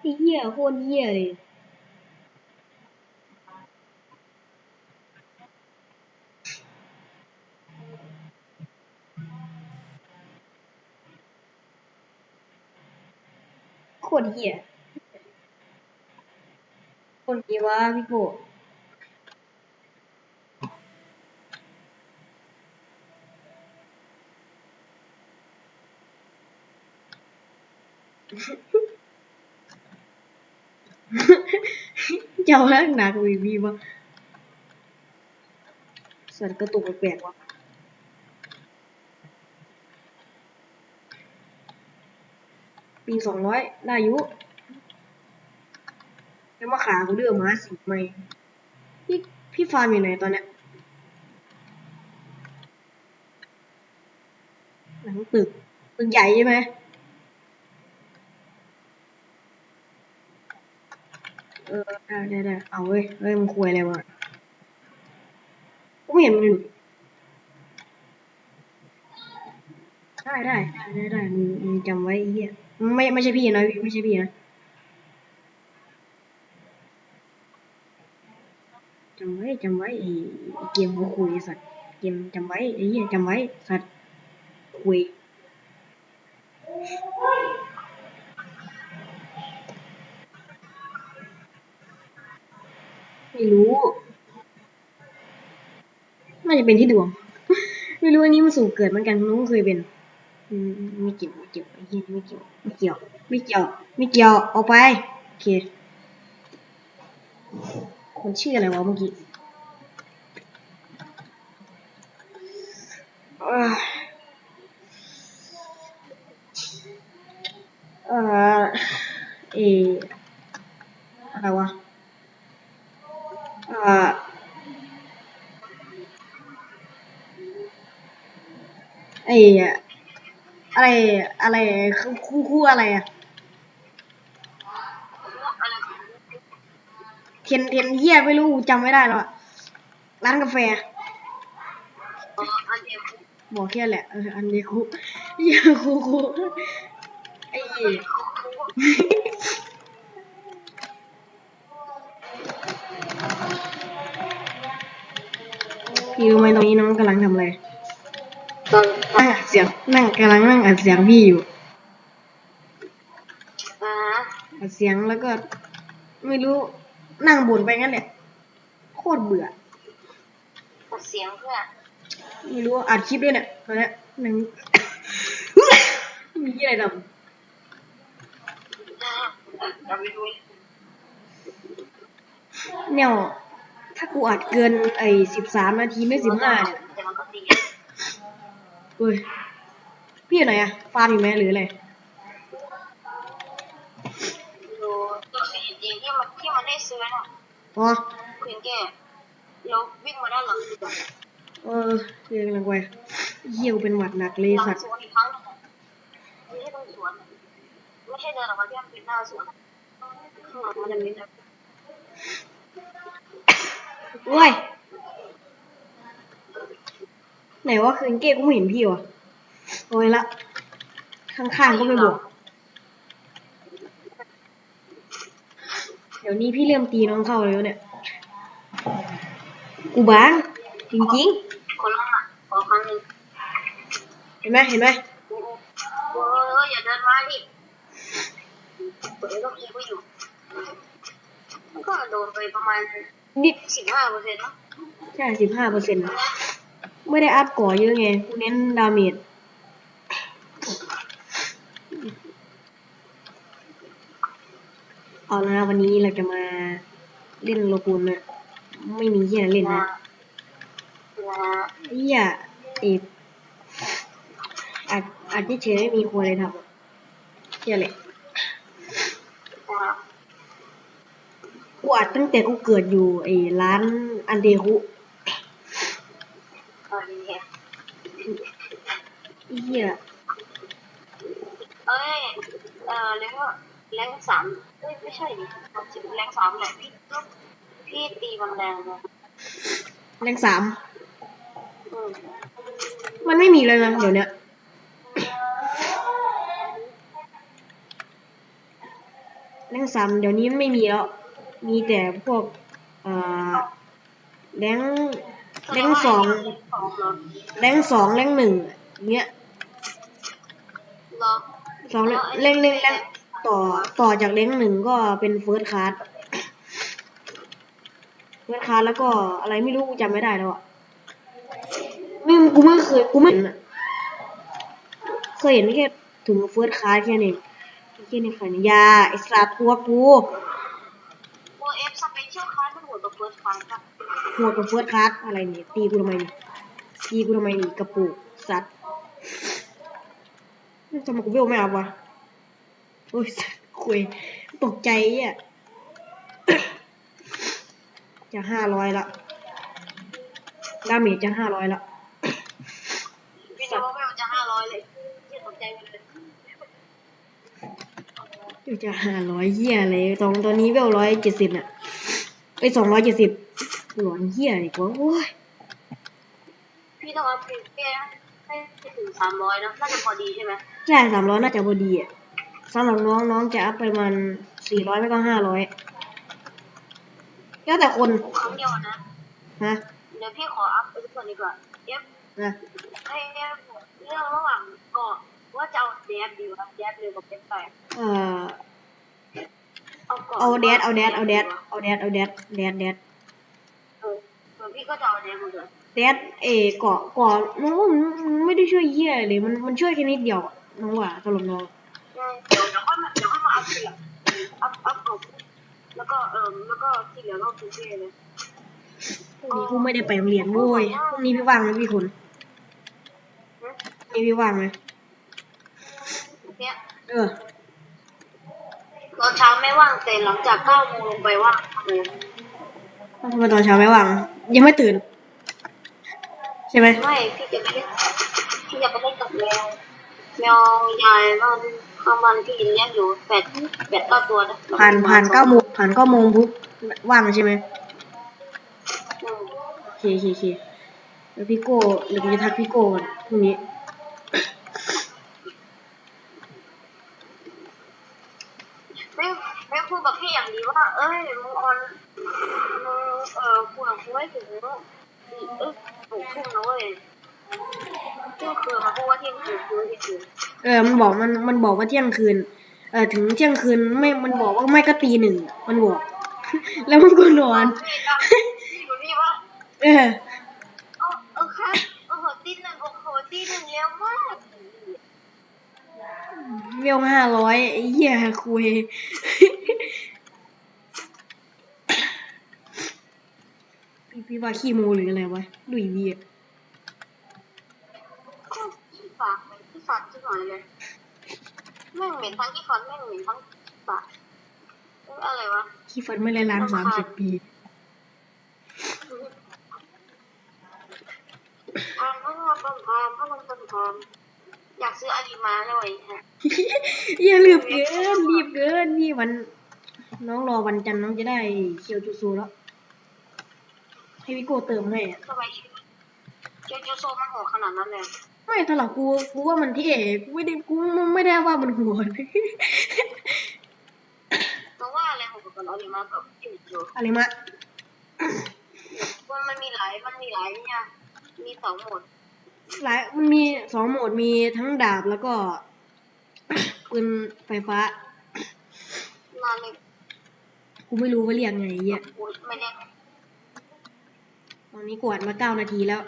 ไอ้เหี้ยโคตรเหี้ยเลย โคตรเหี้ยคนดีวะพี่โกเจ้าแล้วหนักวีวีวะสัตว์กระตุกแปลกวะปีสองร้อยได้อยุแล้วมาขากูเดือมาสิบไหมพี่พี่ฟาร์มอยู่ไหนตอนเนี้ยหลังตึกตึกใหญ่ใช่ไหมเออ ได้ได้ได้เอาเว้ยเฮ้ยมันคุยอะไรวะกูไม่เห็นมันหลุดได้ได้ได้ได้มึงมึงจำไว้ไอ้เหี้ยไม่ไม่ใช่พี่นะไม่ใช่พี่นะจำไว้จำไว้ไอ้เกมเขาคุยสัตว์เกมจำไว้ไอ้เหี้ยจำไว้สัตว์คุย จะเป็นที่ดวง ไม่รู้อันนี้มันสูงเกิดเหมือนกันน้องเคยเป็นไม่เกี่ยวไม่เกี่ยวไอ้เหี้ยไม่เกี่ยวไม่เกี่ยวไม่เกี่ยวไม่เกี่ยวออกไปโอเคคนชื่ออะไรวะเมื่อกี้เอ่อเอ่อเอออะไรวะเอ่อ ไออะไรอะไรคู่คู่อะไรอะเทียนเทียนเหี้ยไม่รู้จำไม่ได้แล้วอะร้านกาแฟบอกแค่แหละเอออันนี้คุเหี้ยคุคุไอ้พี่รู้ไหมตรงนี้น้องกำลังทำอะไร ตอนนั่งอัดเสียงนั่งกำลังนั่งอัดเสียงพี่อยู่อ่าอัดเสียงแล้วก็ ไม่รู้นั่งบ่นไปงั้นแหละโคตรเบื่อตัดเสียงเพื่อไม่รู้อัดคลิปด้วยเนี่ยตอนเนี้ยหนึ่ง มีอะไรทเราไปดูำเนี่ยถ้ากูอัดเกินไอ้สิบสามนาทีไม่สิบห้าเนี่ย แต่มันก็ดี เฮ้ย พี่อยู่ไหนอะฟาร์มอยู่ไหมหรืออะไรดูตัวสีจริงที่มันที่มันได้ซื้อน่ะอ๋อเพียงแค่แล้ววิ่งมาด้านหลังเออเรียกกำลังไปเยี่ยวเป็นหวัดหนักเลยหลังสัตว์สวนอีกครั้งหนึงไม่ใช่ตรงสวนไม่ใช่เดินออกมาที่มันเป็นหน้าสวนข้างหลังมันจะเป็นแบบเว้ย ไหนว่าคืนเก้กูไม่เห็นพี่วะโอ้ยละ ข้างๆก็ไม่บอกเดี๋ยวนี้พี่เริ่มตีน้องเข้าแล้วเนี่ย กูบ้าง จริงคนละหนักขอครั้งหนึ่งๆเห็นไหมเห็นไหมโอ้โหเอออย่าเดินมาดิเปิดก็คีบไว้อยู่มันก็โดนไปประมาณนิดสิบห้าเปอร์เซ็นต์นะใช่สิบห้าเปอร์เซ็นต์ ไม่ได้อัพก่อเยอะไงกูเน้นดาเมจเอาละนะวันนี้เราจะมาเล่นโลกูนนะ ไม่มีเหี้ยเล่นนะเหี้ยเอ็ดอาจอาจจะเฉยไม่มีคนเลยทำเหี้ยแหละนะกูอัดตั้งแต่กูเกิดอยู่ไอ้ร้านอันเดคุ ออดีแฮะเหี้ยเอ้ย เออแล้วก็แรงสามเอ้ยไม่ใช่ดิแรงสามแหละพี่พี่ตีมันแรงนะแรงสามอืมมันไม่มีเลยนะเดี๋ยวเนี้ยแรงสามเดี๋ยวนี้ไม่มีแล้ว มีแต่พวก เอ่อแรง แรงสองสองเหรอแรงสองแรงหนึ่งเนี้ยเหรอสองแรงแรงแรงแรงต่อต่อจากแรงหนึ่งก็เป็นเฟิร์สคลาสเฟิร์สคลาสแล้วก็อะไรไม่รู้กูจำไม่ได้แล้วอะไม่กูไม่เคยกูไม่เห็นอะเคยเห็นแค่ถึงเฟิร์สคลาสแค่นี้แค่นี้ฝันยาไอ้สัตว์ตัวกู ฟิร์สคลาสครับหัวกับเฟิร์สคลาสอะไรเนี่ยตีกูทำไมเนี่ยตีกูทำไมนี่กระปุกสัตว์ทำไมกูเวลไม่เอาวะโอ้ยคุยตกใจอะจะห้าร้อยละดาเมจจะห้าร้อยละพี่จะว่าไม่เอาจะห้าร้อยเลยเยี่ยตกใจไปเลยเดี๋ยวจะห้าร้อยเหี้ยเลยตอนตอนนี้เวลร้อยเจ็ดสิบน่ะ ไอ้สองร้อยเจ็ดสิบหลอนเหี้ยดีกว่าโอ้ยพี่ต้องเอาเพย์ให้ให้ถึงสามร้อยนะน่าจะพอดีใช่ไหมใช่สามร้อยน่าจะพอดีอะสำหรับน้องน้องจะอัพประมาณสี่ร้อยไม่ก็ห้าร้อยแล้วแต่คนครั้งเดียวนะฮะเดี๋ยวพี่ขออัพไปทุกคนดีกว่าเอฟนะให้เอฟเรื่องระหว่างเกาะว่าจะเอาแดดดีวะแดดเร็วกับเป็นแปดเอ่อ เอาเกาะเอาแดดเอาแดดเอาแดดเอาแดดเอาแดดแดดแดดเออส่วนพี่ก็จะเอาแดดหมดเลยแดดเอเกาะเกาะน้องว่ามันมันไม่ได้ช่วยเหี้ยเลยมันมันช่วยแค่นิดเดียวอะน้องว่าสำหรับน้องเดี๋ยวเดี๋ยวค่อยมาเดี๋ยวค่อยมาอัพทีหลังอัพอัพเกาะแล้วก็เออแล้วก็ที่เหลือก็คือเฟ่เลยพรุ่งนี้กูไม่ได้ไปโรงเรียนโว้ยพรุ่งนี้พี่ว่างไหมพี่คุณพรุ่งนี้พี่ว่างไหมเนี่ย เออ ตอนเช้าไม่ว่างแต่หลังจากเก้าโมงลงไปว่างเลยทำไมตอนเช้าไม่ว่าง ยังไม่ตื่น ใช่ไหมไม่พี่จะไปเล่นพี่จะไปเล่นกับแมวแมวยายบ้านข้างบ้านพี่เลี้ยงอยู่แปดแปดเก้าตัวนะผ่านผ่านเก้าโมงผ่านเก้าโมงปุ๊บว่างใช่ไหมอืมโอเคโอเคโอเคแล้วพี่โก้เดี๋ยวกูจะทักพี่โก้ก่อนพรุ่งนี้ ไม่ไม่พูดกับพี่อย่างดีว่า เอ้ยมึงออนมึงเออคุยกับกูไม่ถึงสี่เอ้ยหกทุ่มนะเว้ยเที่ยงคืนมาพูดว่าเที่ยงคืนคือเที่ยงคืนเออมันบอกมันมันบอกว่าเที่ยงคืน เออถึงเที่ยงคืนไม่มันบอกว่าไม่ก็ตีหนึ่งมันบอก แล้วมันก็นอนพี่ก็พี่อยู่นี่ว่าเออเออเออครับโอ้โหตีหนึ่งโอ้โหตีหนึ่งเร็วมาก เวลห้าร้อยไอ้เหี้ยคุยพี่พี่ว่าขี้โมหรืออะไรวะดุยดีอะก็ขี้ฝากเหม็นขี้ฝากที่หน่อยเลยแม่งเหม็นทั้งขี้ฟันแม่งเหม็นทั้งปากเอ้ยอะไรวะขี้ฟันไม่ได้ล้างสามสิบปีอ่านพัฒนาต้นทานพัฒนาต้นทาน อยากซื้ออาลีมาเลยฮะอย่ารีบเกินรีบเกินนี่วัน น้องรอวันจันทร์น้องจะได้เคียวจูซูแล้ว ให้พี่โก้เติมให้อะทำไมเจจูโซมันโหดขนาดนั้นเลยไม่ตลอดกูกูว่ามันเท่กูไม่ได้กูไม่ได้ว่ามันโหัวเพราะว่าอะไรโหดกว่าอาลีมากับเจจูอะไรมะว่ามันมีหลายมันมีหลายเนี่ยมีสองโหมด หลายมันมีสองโหมดมีทั้งดาบแล้วก็ปืนไฟฟ้านานเลยกูไม่รู้ว่าเรียกไงไอ้เหี้ยกูไม่ได้ตอนนี้กวาดมาเก้านาทีแล้ว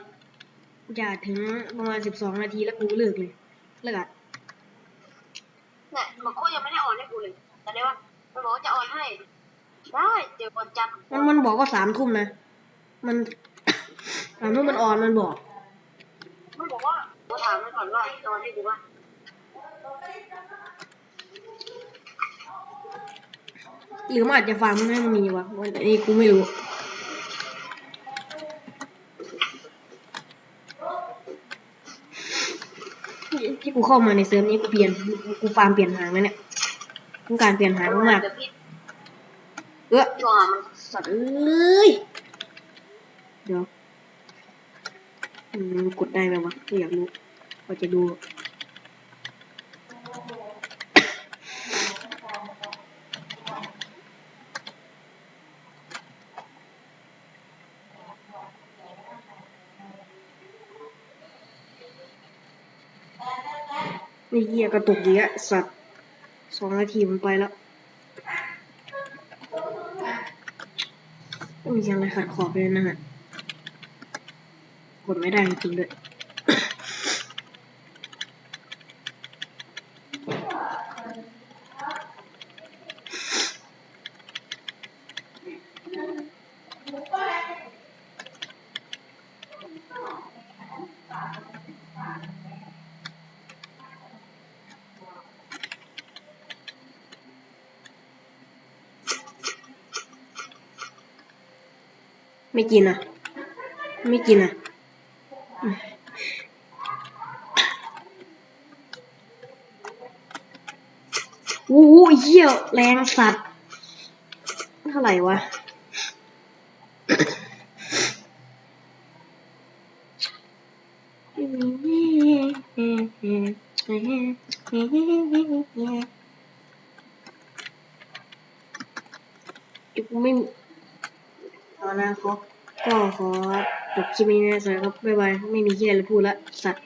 จะถึงประมาณสิบสองนาทีแล้วกูเลิกเลยเลิกอะเนี่ยมันก็ยังไม่ได้ออนให้กูเลยแต่ได้ว่ามันบอกว่าจะออนให้ได้เดี๋ยววันจันทร์มันมันบอกว่าสามทุ่มนะมันสามทุ่มมันออนมันบอก มันบอกว่ากูถามมันก่อนว่าจะออนให้กูว่าหรือมันอาจจะฟังให้มันมีวะอันนี้กูไม่รู้ที่กูเข้ามาในเซิร์ฟนี้กูเปลี่ยนกูฟาร์มเปลี่ยนหางแล้วเนี่ยต้องการเปลี่ยนหางมากเดี๋ยวพี่ๆเออโทรหามันสัตว์เอ้ยเดี๋ยว กดได้ไหมวะไม่อยากรู้เราจะดู นี่เหี้ยกระตุกเหี้ยสัตว์สองนาทีมันไปแล้วไม่มีอะไรขัดขอบเลยนะฮะ กดไม่ได้จริงๆด้วยไม่กินอะ ไม่กินอะอืมโอ้โห เหี้ยแรงสัตว์เท่าไหร่วะเดี๋ยวกูไม่มีเอาละครับก็ขอจบคลิปนี้นะครับบ๊ายบาย ไม่มีเที่อะไรพูดละสัตว์